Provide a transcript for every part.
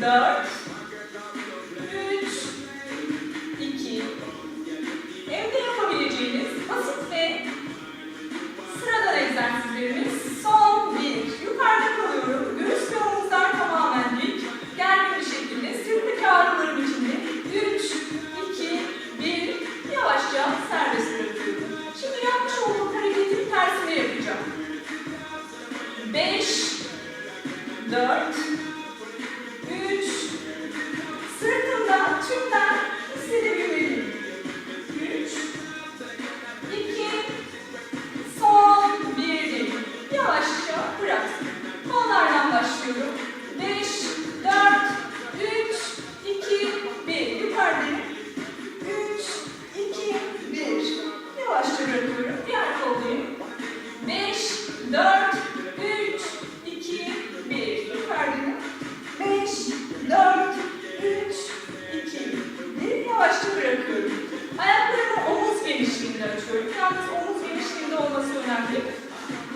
dört, üç, iki. Evde yapabileceğiniz basit ve sıradan egzersizlerimiz son bir. Yukarıda kalıyorum. Göğüs ve omuzlar tamamen dik. Gergin bir şekilde sırtı ağrılarım içinde. Üç, iki, bir. Yavaşça serbest bırakıyorum. Şimdi yapmış olduğum hareketin tersini yapacağım. Beş, dört,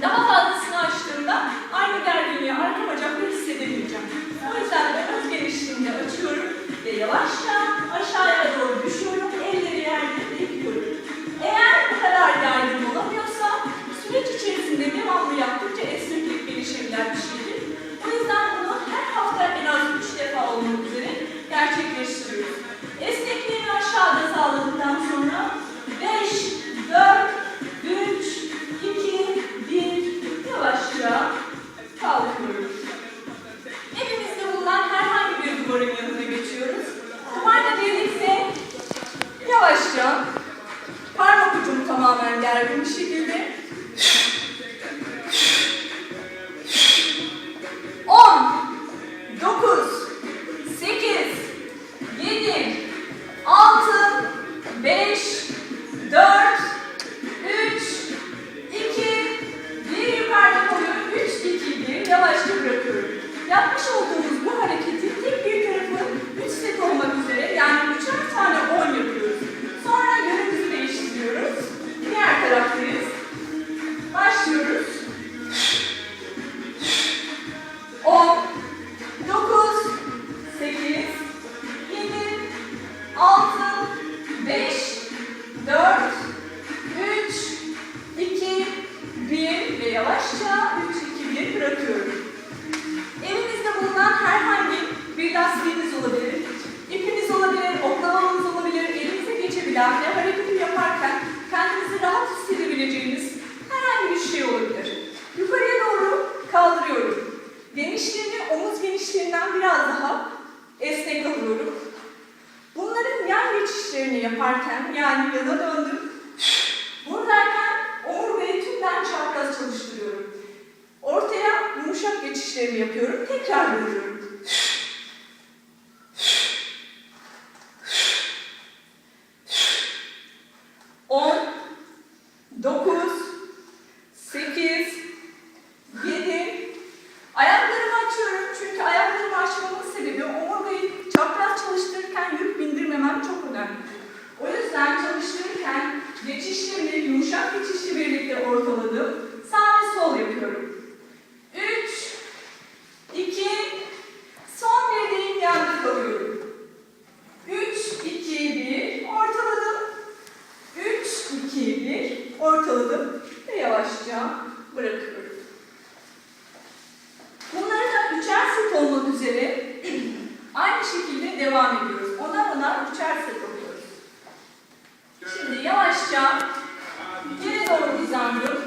No. Bir şekilde. Ve yavaşça 3 2 1 bırakıyorum. Elinizde bulunan herhangi bir lastiğiniz olabilir, ipiniz olabilir, oklavanız olabilir, elinize geçebilen ve hareketi yaparken kendinizi rahat hissedebileceğiniz herhangi bir şey olabilir. Yukarıya doğru kaldırıyorum. Genişliğini omuz genişliğinden biraz daha esnek alıyorum. Bunların yan geçişlerini yaparken yani yana döndüm. Yapıyorum. Tekrar dönüyorum. On, dokuz, sekiz, yedi. Ayaklarımı açıyorum çünkü ayaklarımı açmamın sebebi omurgayı çapraz çalıştırırken yük bindirmemem çok önemli. O yüzden çalıştırırken geçişlerimi yumuşak geçişle birlikte ortaladım. Sağ ve sol yapıyorum. Üç, iki, son dediğim yanda kalıyorum. Üç, iki, bir, ortaladım. Üç, iki, bir, ortaladım ve yavaşça bırakıyorum. Bunları da üçer set olmak üzere aynı şekilde devam ediyoruz. Onar onar üçer set oluyoruz. Şimdi yavaşça geri doğru uzandım.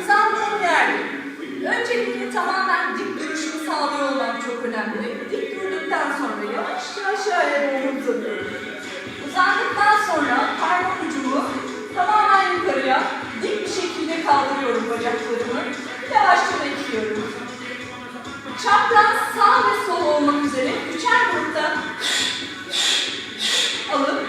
Uzandığım yerde öncelikle tamamen dik duruşumu sağlıyor olmam çok önemli. Dik durduktan sonra yavaşça aşağıya doğru uzanıyorum. Uzandıktan sonra parmak ucumu tamamen yukarıya dik bir şekilde kaldırıyorum bacaklarımı. Çapraz sağ ve sol olmak üzere üçer grupta alıp